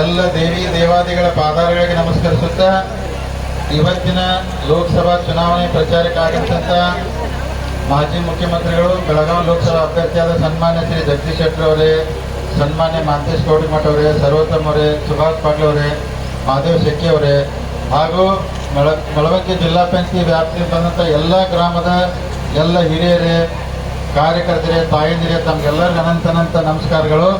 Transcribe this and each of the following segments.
ಎಲ್ಲ ದೇವಿ ದೇವಾದಿಗಳ ಪಾದಾರಗಳಿಗೆ ನಮಸ್ಕರಿಸುತ್ತಾ, ಇವತ್ತಿನ ಲೋಕಸಭಾ ಚುನಾವಣೆ ಪ್ರಚಾರಕ್ಕಾಗಿರ್ತಂತ ಮಾಜಿ ಮುಖ್ಯಮಂತ್ರಿಗಳು ಬೆಳಗಾವಿ ಲೋಕಸಭಾ ಅಭ್ಯರ್ಥಿಯಾದ ಸನ್ಮಾನ್ಯ ಶ್ರೀ ಜಗದೀಶ್ ಶೆಟ್ಟರ್ ಅವರೇ, ಸನ್ಮಾನ್ಯ ಮಾಂತೇಶ್ ಕೌಟಿಮಠ ಅವರೇ, ಸರ್ವೋತ್ತಮ್ ಅವರೇ, ಸುಭಾಷ್ ಪಾಟೀಲ್ ಅವರೇ ಮಹಾದೇವ್ ಶೆಟ್ಟಿ ಅವರೇ, ಹಾಗೂ ಮಳ, ಮಳವಕ್ಕೆ ಜಿಲ್ಲಾ ಪಂಚಾಯತಿ ವ್ಯಾಪ್ತಿಗೆ ಬಂದಂಥ ಎಲ್ಲ ಗ್ರಾಮದ ಎಲ್ಲ ಹಿರಿಯರೇ, ಕಾರ್ಯಕರ್ತರೇ, ತಾಯಂದಿರೇ, ತಮಗೆಲ್ಲರಿಗೂ ಅನಂತ ಅನಂತ ನಮಸ್ಕಾರಗಳು.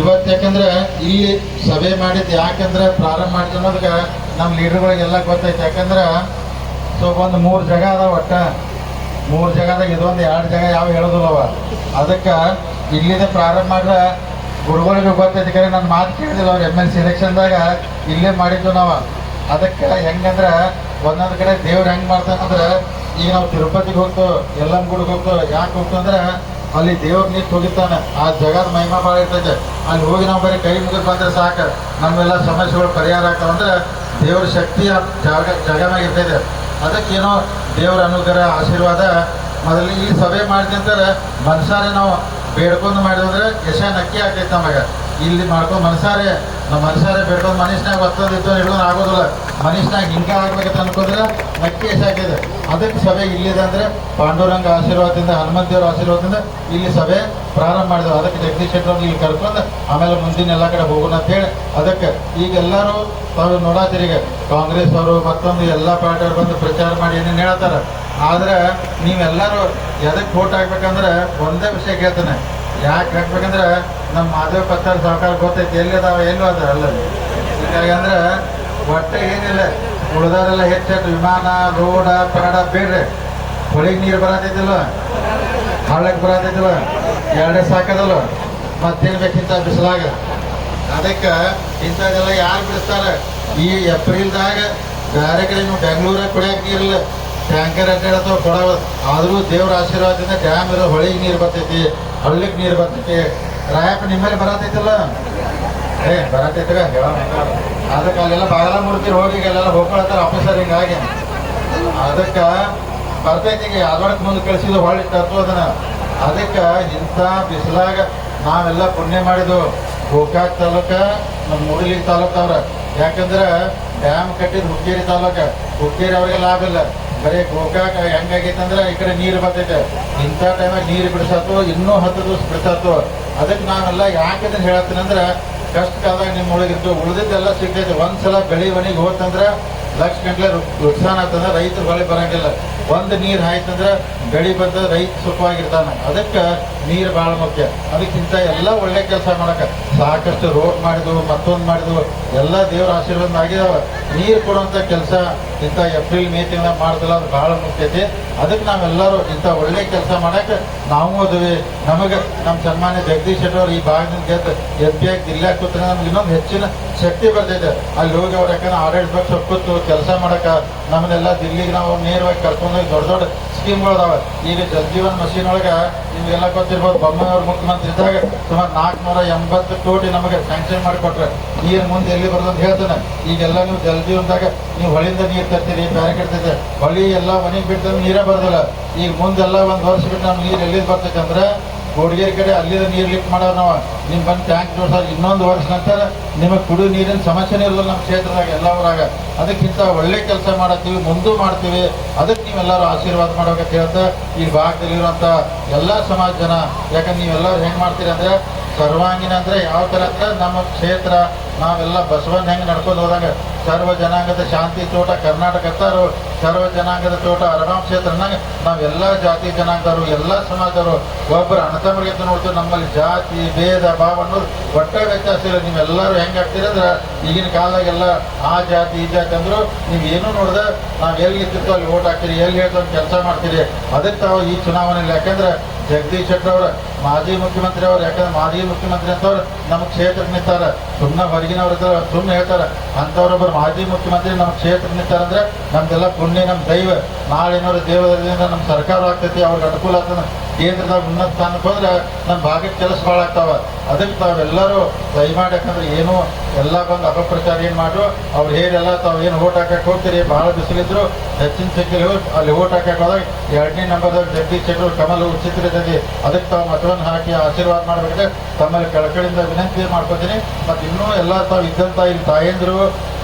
ಇವತ್ತು ಯಾಕಂದ್ರೆ ಇಲ್ಲಿ ಸಭೆ ಮಾಡಿದ್ದು ಯಾಕಂದ್ರೆ ಪ್ರಾರಂಭ ಮಾಡಿದ ಅನ್ನೋದಕ್ಕೆ ನಮ್ಮ ಲೀಡರ್ಗಳಿಗೆಲ್ಲ ಗೊತ್ತೈತೆ. ಯಾಕಂದ್ರೆ ಸೊ ಒಂದು ಮೂರು ಜಾಗ ಅದಾವ ಒಟ್ಟ. ಮೂರು ಜಾಗದಾಗ ಇದೊಂದು, ಎರಡು ಜಾಗ ಯಾವ ಹೇಳೋದಿಲ್ಲವ ಅದಕ್ಕೆ ಇಲ್ಲಿಂದ ಪ್ರಾರಂಭ ಮಾಡ್ರೆ ಗುರುಗಳಿಗೆ ಗೊತ್ತೈತೆ. ಕರೆ ನನ್ನ ಮಾತು ಕೇಳಿದಿಲ್ಲ ಅವ್ರು ಎಂ ಎಲ್ ಸಿ ಎಲೆಕ್ಷನ್ದಾಗ ಇಲ್ಲೇ ಮಾಡಿದ್ದು ನಾವು. ಅದಕ್ಕೆ ಹೆಂಗಂದ್ರೆ ಒಂದೊಂದು ಕಡೆ ದೇವ್ರು ಹೆಂಗೆ ಮಾಡ್ತಾನಂದ್ರೆ ಈಗ ನಾವು ತಿರುಪತಿಗೆ ಹೋಗ್ತೇವೆ ಎಲ್ಲಮ್ಮ ಗುಡಿಗೆ ಹೋಗ್ತೇವೆ ಯಾಕೆ ಹೋಗ್ತೇವೆ ಅಂದ್ರೆ ಅಲ್ಲಿ ದೇವ್ರ ನೀರು ಹೋಗಿರ್ತಾನೆ. ಆ ಜಗದ ಮಹಿಮಾ ಭಾಳ ಇರ್ತೈತೆ. ಅಲ್ಲಿ ಹೋಗಿ ನಾವು ಬರೀ ಕೈ ಮುಗಿದು ಬಂದ್ರೆ ಸಾಕು. ನಮ್ಮೆಲ್ಲ ಸಮಸ್ಯೆಗಳು ಪರಿಹಾರ ಆಗ್ತಾವಂದ್ರೆ ದೇವ್ರ ಶಕ್ತಿ ಆ ಜಾಗ ಇರ್ತೈತೆ. ಅದಕ್ಕೇನೋ ದೇವರ ಅನುಗ್ರಹ, ಆಶೀರ್ವಾದ. ಮೊದಲು ಈ ಸಭೆ ಮಾಡಿದಂತಾರೆ ಮನಸಾರೆ ನಾವು ಬೇಡ್ಕೊಂಡು ಮಾಡಿದ್ರೆ ಯಶ ನಕ್ಕಿ ಆಗ್ತೈತೆ ನಮಗೆ. ಇಲ್ಲಿ ಮಾಡ್ಕೊಂಡು ಮನಸಾರೆ. ನಮ್ಮ ಮನಸಾರೆ ಬೇಡ್ಕೊಂಡು ಮನುಷ್ಯನಾಗ ಒತ್ತದಿತ್ತು ಹಿಡ್ಕೊಂಡು ಆಗೋದಿಲ್ಲ. ಮನುಷ್ಯನಾಗ ಹಿಂಗೆ ಆಗ್ಬೇಕಂತ ಅನ್ಕೊಂಡ್ರೆ ನಕ್ಕಿ ಯಶ ಆಗ್ತೈತೆ ಅದಕ್ಕೆ ಸಭೆ ಇಲ್ಲಿದೆ ಅಂದ್ರೆ ಪಾಂಡುರಂಗ ಆಶೀರ್ವಾದದಿಂದ ಹನುಮಂತ ದೇವರ ಆಶೀರ್ವಾದದಿಂದ ಇಲ್ಲಿ ಸಭೆ ಪ್ರಾರಂಭ ಮಾಡಿದ್ರು. ಅದಕ್ಕೆ ಜಗದೀಶ್ ಶೆಟ್ಟರ್ ಇಲ್ಲಿ ಕರ್ಕೊಂಡು ಆಮೇಲೆ ಮುಂದಿನ ಎಲ್ಲ ಕಡೆ ಹೋಗೋಣ ಅಂತ ಹೇಳಿ. ಅದಕ್ಕೆ ಈಗ ಎಲ್ಲರೂ ತಾವು ನೋಡತ್ತೀರಿ ಕಾಂಗ್ರೆಸ್ ಅವರು ಮತ್ತೊಂದು ಎಲ್ಲ ಪಾರ್ಟಿಯವ್ರು ಬಂದು ಪ್ರಚಾರ ಮಾಡಿ ಏನೇನು ಹೇಳ್ತಾರೆ ಆದ್ರೆ ನೀವೆಲ್ಲರೂ ಎದಕ್ಕೆ ವೋಟ್ ಹಾಕ್ಬೇಕಂದ್ರೆ ಒಂದೇ ವಿಷಯ ಕೇಳ್ತಾನೆ. ಯಾಕೆ ಹಾಕ್ಬೇಕಂದ್ರೆ ನಮ್ಮ ಮಾಧವ ಪತ್ತಾರ ಸಹಕಾರ ಗೊತ್ತೈತಿ, ಎಲ್ಲಿ ಅದಾವ, ಎಲ್ಲೂ ಅದಾರ ಅಲ್ಲಲ್ಲಿ ಅಂದ್ರೆ ಒಟ್ಟೆ ಏನಿಲ್ಲ, ಉಳಿದವರೆಲ್ಲ ಹೆಚ್ಚು ವಿಮಾನ, ರೋಡ, ಪರಡ ಬೇಡ್ರಿ. ಹೊಳಿಗೆ ನೀರು ಬರತೈತಿಲ್ವ? ಹಳ್ಳಕ್ಕೆ ಬರತೈತಿಲ್ವ? ಎರಡೇ ಸಾಕದಲ್ಲ ಮತ್ತೇನು ಬೇಕಿಂತ ಬಿಸಿಲಾಗ? ಅದಕ್ಕೆ ಇಂಥದ್ದೆಲ್ಲ ಯಾರು ಬಿಡಿಸ್ತಾರೆ? ಈ ಏಪ್ರಿಲ್ದಾಗ ಬೇರೆ ಕಡೆ ನೀವು ಬೆಂಗಳೂರಾಗ ಕುಡಿಯಕ್ಕೆ ನೀರಿಲ್ಲ. ಟ್ಯಾಂಕರ್ ಅಡ್ಡಾಡತ್ತವ ಕೊಡವ ಆದರೂ ದೇವ್ರ ಆಶೀರ್ವಾದದಿಂದ ಡ್ಯಾಮ್ ಇರೋ ಹೊಳಿಗೆ ನೀರು ಬರ್ತೈತಿ ಹಳ್ಳಿಗೆ ನೀರು ಬರ್ತೈತಿ. ರಾಯಪ್ಪ ನಿಮ್ಮಲ್ಲಿ ಬರತೈತಲ್ಲ? ಏ ಬರತೈತಗ ಹೇಳ ಅದಕ್ಕೆ ಅಲ್ಲೆಲ್ಲ ಬಾಗಲ ಮೂರ್ತಿ ಹೋಗಿ ಅಲ್ಲೆಲ್ಲ ಹೋಗ್ಕೊಳತ್ತಾರ ಆಫೀಸರ್ ಹಿಂಗಾಗಿ. ಅದಕ್ಕೆ ಬರ್ತೈತಿ ಅದೊಳಗೆ ಮುಂದೆ ಕಳಿಸಿದ ಹೊಳ್ಳಿ ಅದನ್ನ. ಅದಕ್ಕೆ ಇಂಥ ಬಿಸಿಲಾಗ ನಾವೆಲ್ಲ ಪುಣ್ಯ ಮಾಡಿದ್ವು ಗೋಕಾಕ್ ತಾಲೂಕ, ನಮ್ಮ ಮುಡಲಿ ತಾಲೂಕು ಅವ್ರ ಯಾಕಂದ್ರೆ ಡ್ಯಾಮ್ ಕಟ್ಟಿದ ಹುಕ್ಕೇರಿ ತಾಲೂಕ. ಹುಕ್ಕೇರಿ ಅವ್ರಿಗೆ ಲಾಭ ಇಲ್ಲ. ಬರೀ ಗೋಕಾಕ ಹೆಂಗಾಗೈತಂದ್ರೆ ಈ ಕಡೆ ನೀರು ಬರ್ತೈತೆ. ಇಂಥ ಟೈಮಾಗ ನೀರು ಬಿಡಿಸತ್ತು ಇನ್ನೂ ಹತ್ತು ದಿವಸ ಬಿಡಿಸತ್ತು ಅದಕ್ಕೆ ನಾವೆಲ್ಲ ಯಾಕೆ ಅಂತ ಹೇಳತ್ತೀನಿ ಅಂದ್ರೆ ಕಷ್ಟ ಕಾಲದಾಗ ನಿಮ್ಮ ಒಳಗಿರ್ತು ಉಳಿದಿದ್ದೆಲ್ಲ ಸಿಗ್ತೈತೆ. ಒಂದ್ಸಲ ಬೆಳಿ ಮನೆಗೆ ಹೋತಂದ್ರೆ, ಲಕ್ಷ ಗಂಟ್ಲೆ ನುಕ್ಸಾನ್ ಆಗ್ತದೆ ರೈತರು ಹೊಳೆ ಬರಂಗಿಲ್ಲ. ಒಂದು ನೀರು ಹಾಯ್ತಂದ್ರೆ ಬೆಳಿ ಬಂದ ರೈತ ಸುಖವಾಗಿರ್ತಾನೆ. ಅದಕ್ಕೆ ನೀರು ಭಾಳ ಮುಖ್ಯ. ಅದಕ್ಕಿಂತ ಎಲ್ಲ ಒಳ್ಳೆ ಕೆಲಸ ಮಾಡಕ್ಕೆ ಸಾಕಷ್ಟು ರೋಡ್ ಮಾಡಿದ್ವು, ಮತ್ತೊಂದು ಮಾಡಿದ್ವು, ಎಲ್ಲ ದೇವ್ರ ಆಶೀರ್ವಾದ ಆಗಿದಾವ ನೀರು ಕೊಡುವಂಥ ಕೆಲಸ ಇಂಥ ಏಪ್ರಿಲ್ ಮೇ ತಿಂಗಳ ಮಾಡ್ದಲ್ಲ ಅದು ಭಾಳ ಮುಖ್ಯತೆ ಅದಕ್ಕೆ ನಾವೆಲ್ಲರೂ ಇಂಥ ಒಳ್ಳೆ ಕೆಲಸ ಮಾಡಕ್ಕೆ ನಾವು ಅದುವೆ. ನಮಗೆ ನಮ್ಮ ಸನ್ಮಾನ್ಯ ಜಗದೀಶ್ ಅವ್ರು ಈ ಭಾಗದಿಂದ ಗೆದ್ದು ಎಸ್ ಬಿ ಆಗಿ ಜಿಲ್ಲೆ ಕೂತ್ರೆ ನಮ್ಗೆ ಇನ್ನೊಂದು ಹೆಚ್ಚಿನ ಶಕ್ತಿ ಬರ್ತೈತೆ. ಅಲ್ಲಿ ಹೋಗಿ ಅವ್ರು ಯಾಕಂದ್ರೆ ಆಡಳಿತ ಕೂತು ಕೆಲಸ ಮಾಡಕ್ಕೆ ನಮ್ಮನ್ನೆಲ್ಲ ದಿಲ್ಲಿಗೆ ನಾವು ನೇರವಾಗಿ ಕರ್ಕೊಂಡೋಗಿ ದೊಡ್ಡ ದೊಡ್ಡ ಸ್ಕೀಮ್ಗಳು ಅದಾವೆ. ಈಗ ಜಲಜೀವನ್ ಮಷೀನ್ ಒಳಗೆ ನಿಮಗೆಲ್ಲ ಗೊತ್ತಿರ್ಬೋದು, ಬೊಮ್ಮೆಯವ್ರ ಮುಖ್ಯಮಂತ್ರಿ ಇದ್ದಾಗ ಸುಮಾರು ನಾಲ್ಕುನೂರ ಎಂಬತ್ತು ಕೋಟಿ ನಮಗೆ ಸ್ಯಾಂಕ್ಷನ್ ಮಾಡಿಕೊಟ್ರೆ ನೀರು ಮುಂದೆ ಎಲ್ಲಿ ಬರೋದು ಹೇಳ್ತಾನೆ. ಈಗೆಲ್ಲ ನೀವು ಜಲಜೀವನದಾಗ ನೀವು ಹೊಳಿಂದ ನೀರು ತರ್ತೀರಿ, ಬ್ಯಾರೆ ಕಟ್ತೈತೆ ಹೊಳಿ ಎಲ್ಲ ಮನೆಗೆ ಬಿಟ್ಟು ನೀರೇ ಬರೋದಿಲ್ಲ. ಈಗ ಮುಂದೆಲ್ಲ ಒಂದು ವರ್ಷ ಬಿಟ್ಟು ನಮ್ಗೆ ನೀರು ಎಲ್ಲಿ ಬರ್ತೈತೆ ಅಂದ್ರೆ ಗೋಡ್ಗೇರಿ ಕಡೆ ಅಲ್ಲಿಂದ ನೀರು ಲಿಫ್ಟ್ ಮಾಡೋರು ನಾವು. ನಿಮ್ಮ ಬಂದು ಟ್ಯಾಂಕ್ ಜೋಡ್ಸೋದು ಇನ್ನೊಂದು ವರ್ಷ ನಂತರ ನಿಮಗೆ ಕುಡಿಯೋ ನೀರಿನ ಸಮಸ್ಯೆನೇ ಇರಲ್ಲ ನಮ್ಮ ಕ್ಷೇತ್ರದಾಗ, ಎಲ್ಲ ಊರಾಗ. ಅದಕ್ಕಿಂತ ಒಳ್ಳೆ ಕೆಲಸ ಮಾಡತ್ತೀವಿ, ಮುಂದೂ ಮಾಡ್ತೀವಿ. ಅದಕ್ಕೆ ನೀವೆಲ್ಲರೂ ಆಶೀರ್ವಾದ ಮಾಡ್ಬೇಕಂತ ಹೇಳ್ತಾ ಈ ಭಾಗದಲ್ಲಿರುವಂಥ ಎಲ್ಲ ಸಮಾಜ ಜನ. ಯಾಕಂದ್ರೆ ನೀವೆಲ್ಲರೂ ಹೆಂಗೆ ಮಾಡ್ತೀರಿ ಅಂದ್ರೆ ಸರ್ವಾಂಗೀಣ ಅಂದ್ರೆ ಯಾವ ಥರ ಅಂದ್ರೆ ನಮ್ಮ ಕ್ಷೇತ್ರ, ನಾವೆಲ್ಲ ಬಸವನ್ ಹೆಂಗೆ ನಡ್ಕೊಂಡು ಹೋದಾಗ ಸರ್ವ ಜನಾಂಗದ ಶಾಂತಿ ತೋಟ ಕರ್ನಾಟಕ ಸರ್ವ ಜನಾಂಗದ ತೋಟ ಅರಗಾಮ್ ಕ್ಷೇತ್ರನಾಗ ನಾವೆಲ್ಲ ಜಾತಿ ಜನಾಂಗದವರು, ಎಲ್ಲ ಸಮಾಜದವರು, ಒಬ್ಬರು ಅಣತಮರಿಗೆ ನೋಡ್ತೀವಿ, ನಮ್ಮಲ್ಲಿ ಜಾತಿ, ಭೇದ, ಭಾವ ಅನ್ನೋದು ಒಟ್ಟ ವ್ಯತ್ಯಾಸ ಇಲ್ಲ. ನೀವೆಲ್ಲರೂ ಹೆಂಗೆ ಆಗ್ತೀರಿ ಅಂದ್ರೆ ಈಗಿನ ಕಾಲದಾಗೆಲ್ಲ ಆ ಜಾತಿ, ಈ ಜಾತಿ ಅಂದ್ರು ನೀವು ಏನೂ ನೋಡ್ದೆ ನಾವು ಎಲ್ಲಿ ಇರ್ತಿರ್ತೋ ಅಲ್ಲಿ ಓಟ್ ಹಾಕ್ತೀರಿ, ಎಲ್ಲಿ ಹೇಳ್ತೋ ಕೆಲಸ ಮಾಡ್ತೀರಿ. ಅದಕ್ಕೆ ತಾವು ಈ ಚುನಾವಣೆಯಲ್ಲಿ ಯಾಕೆಂದ್ರೆ ಜಗದೀಶ್ ಶೆಟ್ಟರ್ ಅವರು ಮಾಜಿ ಮುಖ್ಯಮಂತ್ರಿ ಅವ್ರು, ಯಾಕಂದ್ರೆ ಮಾಜಿ ಮುಖ್ಯಮಂತ್ರಿ ಅಂತವ್ರು ನಮ್ಮ ಕ್ಷೇತ್ರ ನಿಂತಾರ. ಸುಮ್ಮನೆ ಹೊರಗಿನವ್ರು ಇದ್ದಾರೆ ಸುಮ್ಮನೆ ಹೇಳ್ತಾರೆ. ಅಂಥವ್ರೊಬ್ಬರು ಮಾಜಿ ಮುಖ್ಯಮಂತ್ರಿ ನಮ್ಮ ಕ್ಷೇತ್ರಕ್ಕೆ ನಿಂತಾರಂದ್ರೆ ನಮ್ದೆಲ್ಲ ಪುಣ್ಯ ನಮ್ಮ ದೈವ. ನಾಳಿನವ್ರ ದೇವದಿಂದ ನಮ್ಮ ಸರ್ಕಾರ ಆಗ್ತೈತಿ, ಅವ್ರಿಗೆ ಅನುಕೂಲ ಆಗ್ತದೆ. ಕೇಂದ್ರದಾಗ ಉನ್ನತ ಸ್ಥಾನಕ್ಕೆ ಹೋದ್ರೆ ನಮ್ಮ ಭಾಗಕ್ಕೆ ಕೆಲಸ ಭಾಳ ಆಗ್ತಾವ. ಅದಕ್ಕೆ ತಾವೆಲ್ಲರೂ ದಯಮಾಡಿ, ಯಾಕಂದ್ರೆ ಏನು ಎಲ್ಲ ಬಂದು ಅಪಪ್ರಚಾರ ಏನು ಮಾಡು ಅವ್ರು ಹೇಗೆಲ್ಲ ತಾವು ಏನು ಓಟ್ ಹಾಕಕ್ಕೆ ಹೋಗ್ತೀರಿ, ಭಾಳ ಬಿಸಿಲಿದ್ರು. ಹೆಚ್ಚಿನ ಸಂಖ್ಯೆಯಲ್ಲಿ ಅಲ್ಲಿ ಓಟ್ ಹಾಕಕ್ಕೆ ಹೋದಾಗ ಎರಡನೇ ನಂಬರ್ದಾಗ ಜಗದೀಶ್ ಶೆಟ್ಟರ್ ಕಮಲ್ ಉಚಿತರಿದೆ ಅದಕ್ಕೆ ತಾವು ಮತದಾನ ಕಲಶವನ್ನು ಹಾಕಿ ಆಶೀರ್ವಾದ ಮಾಡಬೇಕಂದ್ರೆ ತಮ್ಮಲ್ಲಿ ಕೆಳಕಡೆಯಿಂದ ವಿನಂತಿ ಮಾಡ್ಕೊತೀನಿ. ಮತ್ತು ಇನ್ನೂ ಎಲ್ಲ ತಾವು ಇದ್ದಂಥ ಇಲ್ಲಿ ತಾಯಂದಿರು,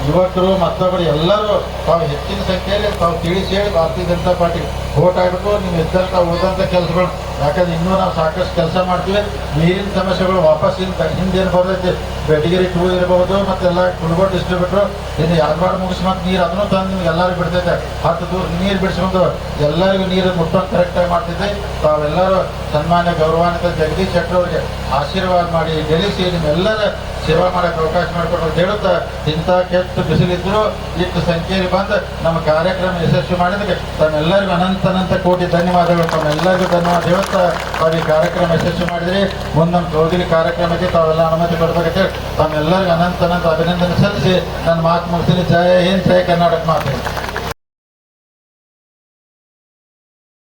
ಯುವಕರು, ಮತ್ತೊಬ್ಬರು ಎಲ್ಲರೂ ತಾವು ಹೆಚ್ಚಿನ ಸಂಖ್ಯೆಯಲ್ಲಿ ತಾವು ತಿಳಿಸಿ ಹೇಳಿ ಭಾರತೀಯ ಜನತಾ ಪಾರ್ಟಿ ಓಟ್ ಆಗಬೇಕು ನೀವು ಇದ್ದಂಥ ಉಳಿದಂಥ ಕೆಲಸಗಳು ಯಾಕಂದ್ರೆ ಇನ್ನೂ ನಾವು ಸಾಕಷ್ಟು ಕೆಲಸ ಮಾಡ್ತೀವಿ. ನೀರಿನ ಸಮಸ್ಯೆಗಳು ವಾಪಸ್ ಹಿಂದೆ ಹಿಂದೇನು ಬರ್ತೈತಿ? ಬೆಟಗಿರಿ ಟೂ ಇರಬಹುದು ಮತ್ತೆಲ್ಲ ಕುಲ್ಗೋಡ್ ಡಿಸ್ಟ್ರಿಬ್ಯೂಟ್ರು ಇನ್ನು ಯಾದವಾಡ ಮುಗಿಸಿ ಮತ್ತೆ ನೀರು ಅದನ್ನು ತಂದು ನಿಮ್ಗೆ ಎಲ್ಲರಿಗೂ ಬಿಡ್ತೈತೆ. ಹತ್ತು ದೂರ ನೀರು ಬಿಡಿಸ್ಕೊಂಡು ಎಲ್ಲರಿಗೂ ನೀರು ಮುಟ್ಟೋದು ಕರೆಕ್ಟಾಗಿ ಮಾಡ್ತೈತೆ ತಾವೆಲ್ಲರೂ ಸನ್ಮಾನ್ಯ ಗೌರವಾನ್ವಿತ ಜಗದೀಶ್ ಶೆಟ್ಟರ್ ಅವರಿಗೆ ಆಶೀರ್ವಾದ ಮಾಡಿ, ಗೆಲ್ಲಿಸಿ ನಿಮ್ಮೆಲ್ಲರ ಸೇವಾ ಮಾಡಕ್ಕೆ ಅವಕಾಶ ಮಾಡಿಕೊಟ್ಟು ಅಂತ ಹೇಳುತ್ತಾ, ಇಂಥ ಕೆಟ್ಟ ಬಿಸಿಲಿದ್ರು ಇಷ್ಟು ಸಂಖ್ಯೆಯಲ್ಲಿ ಬಂದು ನಮ್ಮ ಕಾರ್ಯಕ್ರಮ ಯಶಸ್ವಿ ಮಾಡಿದಕ್ಕೆ ತಮ್ಮೆಲ್ಲರಿಗೂ ಅನಂತ ಅನಂತ ಕೋಟಿ ಧನ್ಯವಾದಗಳು. ತಮ್ಮೆಲ್ಲರಿಗೂ ಧನ್ಯವಾದ ಹೇಳುತ್ತಾ, ತಾವು ಈ ಕಾರ್ಯಕ್ರಮ ಯಶಸ್ವಿ ಮಾಡಿದ್ರಿ. ಮುಂದೆ ನಮ್ಮ ಚೌಧರಿ ಕಾರ್ಯಕ್ರಮಕ್ಕೆ ತಾವೆಲ್ಲ ಅನುಮತಿ ಕೊಡ್ಬೇಕಂತ ತಮ್ಮೆಲ್ಲರಿಗೂ ಅನಂತ ಅನಂತ ಅಭಿನಂದನೆ ಸಲ್ಲಿಸಿ ನನ್ನ ಮಾತು ಮುಗಿಸಿ ಜಯ ಹಿಂದ್, ಜಯ ಕರ್ನಾಟಕ ಮಾತು.